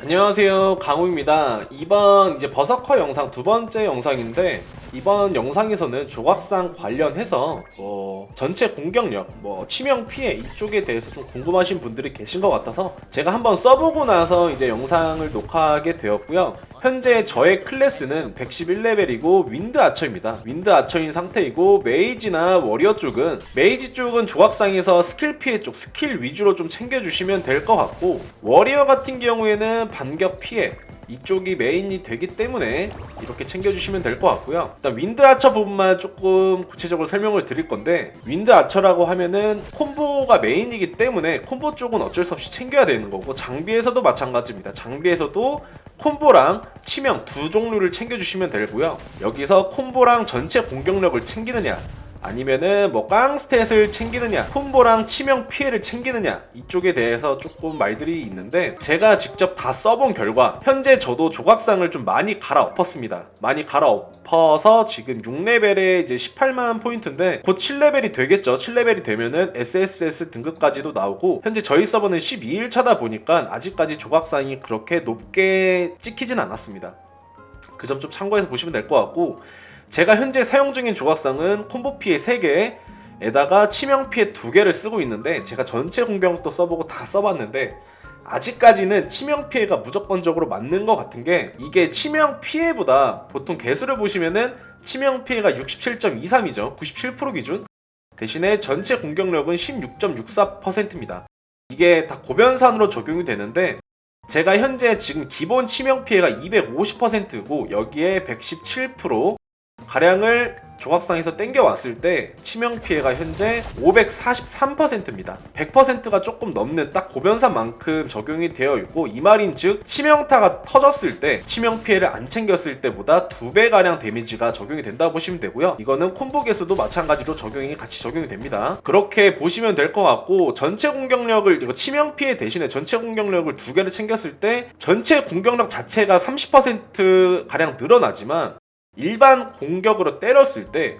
안녕하세요. 강우입니다. 이번 이제 버서커 영상 두 번째 영상인데 이번 영상에서는 조각상 관련해서 뭐 전체 공격력, 뭐 치명 피해 이쪽에 대해서 좀 궁금하신 분들이 계신 것 같아서 제가 한번 써보고 나서 이제 영상을 녹화하게 되었고요. 현재 저의 클래스는 111레벨이고 윈드 아처입니다. 윈드 아처인 상태이고 메이지나 워리어 쪽은 메이지 쪽은 조각상에서 스킬 피해 쪽 스킬 위주로 좀 챙겨주시면 될 것 같고 워리어 같은 경우에는 반격 피해 이쪽이 메인이 되기 때문에 이렇게 챙겨주시면 될 것 같고요. 일단 윈드 아처 부분만 조금 구체적으로 설명을 드릴 건데 윈드 아처라고 하면은 콤보가 메인이기 때문에 콤보 쪽은 어쩔 수 없이 챙겨야 되는 거고 장비에서도 마찬가지입니다. 장비에서도 콤보랑 치명 두 종류를 챙겨주시면 되고요. 여기서 콤보랑 전체 공격력을 챙기느냐 아니면은 뭐 깡스탯을 챙기느냐 콤보랑 치명 피해를 챙기느냐 이쪽에 대해서 조금 말들이 있는데 제가 직접 다 써본 결과 현재 저도 조각상을 좀 많이 갈아엎었습니다. 많이 갈아엎어서 지금 6레벨에 이제 18만 포인트인데 곧 7레벨이 되겠죠. 7레벨이 되면은 SSS 등급까지도 나오고 현재 저희 서버는 12일차다 보니까 아직까지 조각상이 그렇게 높게 찍히진 않았습니다. 그 점 좀 참고해서 보시면 될 것 같고 제가 현재 사용 중인 조각상은 콤보 피해 3개 에다가 치명 피해 2개를 쓰고 있는데 제가 전체 공병도 써보고 다 써봤는데 아직까지는 치명 피해가 무조건적으로 맞는 것 같은 게 이게 치명 피해보다 보통 개수를 보시면은 치명 피해가 67.23이죠. 97% 기준. 대신에 전체 공격력은 16.64%입니다. 이게 다 고변산으로 적용이 되는데 제가 현재 지금 기본 치명 피해가 250%고 여기에 117% 가량을 조각상에서 땡겨왔을 때 치명 피해가 현재 543%입니다. 100%가 조금 넘는 딱 고변산만큼 적용이 되어 있고 이 말인 즉 치명타가 터졌을 때 치명 피해를 안 챙겼을 때보다 두 배 가량 데미지가 적용이 된다고 보시면 되고요. 이거는 콤보 개수도 마찬가지로 적용이 같이 적용이 됩니다. 그렇게 보시면 될 것 같고 전체 공격력을 이거 치명 피해 대신에 전체 공격력을 두 개를 챙겼을 때 전체 공격력 자체가 30% 가량 늘어나지만 일반 공격으로 때렸을 때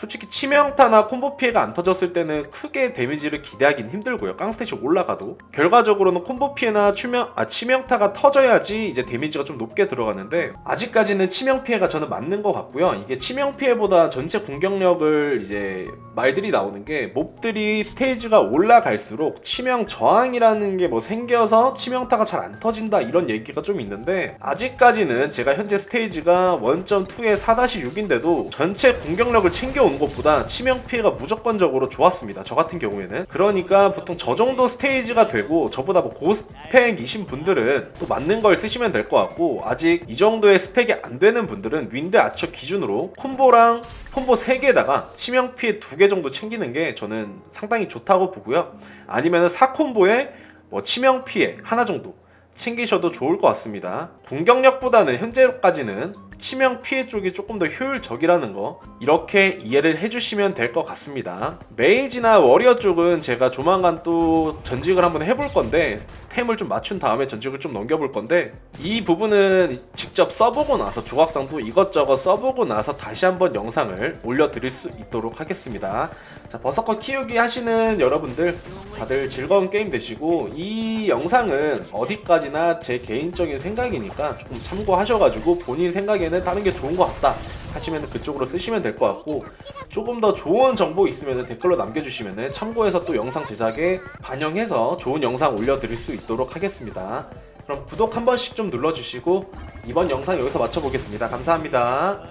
솔직히 치명타나 콤보 피해가 안 터졌을 때는 크게 데미지를 기대하긴 힘들고요. 깡스탯이 올라가도 결과적으로는 콤보 피해나 추명, 아, 치명타가 터져야지 이제 데미지가 좀 높게 들어가는데 아직까지는 치명 피해가 저는 맞는 것 같고요. 이게 치명 피해보다 전체 공격력을 이제 말들이 나오는 게 몹들이 스테이지가 올라갈수록 치명 저항이라는 게 뭐 생겨서 치명타가 잘 안 터진다 이런 얘기가 좀 있는데 아직까지는 제가 현재 스테이지가 1.2에 4-6인데도 전체 공격력을 챙겨온 것보다 치명 피해가 무조건적으로 좋았습니다. 저 같은 경우에는 그러니까 보통 저 정도 스테이지가 되고 저보다 뭐 고스펙이신 분들은 또 맞는 걸 쓰시면 될 것 같고 아직 이 정도의 스펙이 안 되는 분들은 윈드 아처 기준으로 콤보랑 콤보 3개에다가 치명 피해 2개 정도 챙기는 게 저는 상당히 좋다고 보고요. 아니면 4콤보에 뭐 치명 피해 하나 정도 챙기셔도 좋을 것 같습니다. 공격력보다는 현재까지는 치명 피해 쪽이 조금 더 효율적이라는 거 이렇게 이해를 해주시면 될 것 같습니다. 메이지나 워리어 쪽은 제가 조만간 또 전직을 한번 해볼 건데 템을 좀 맞춘 다음에 전직을 좀 넘겨볼 건데 이 부분은 직접 써보고 나서 조각상도 이것저것 써보고 나서 다시 한번 영상을 올려드릴 수 있도록 하겠습니다. 자 버서커 키우기 하시는 여러분들 다들 즐거운 게임 되시고 이 영상은 어디까지나 제 개인적인 생각이니까 조금 참고하셔가지고 본인 생각에 는 다른 게 좋은 것 같다 하시면 그쪽으로 쓰시면 될 것 같고 조금 더 좋은 정보 있으면 댓글로 남겨주시면 참고해서 또 영상 제작에 반영해서 좋은 영상 올려드릴 수 있도록 하겠습니다. 그럼 구독 한 번씩 좀 눌러주시고 이번 영상 여기서 마쳐보겠습니다. 감사합니다.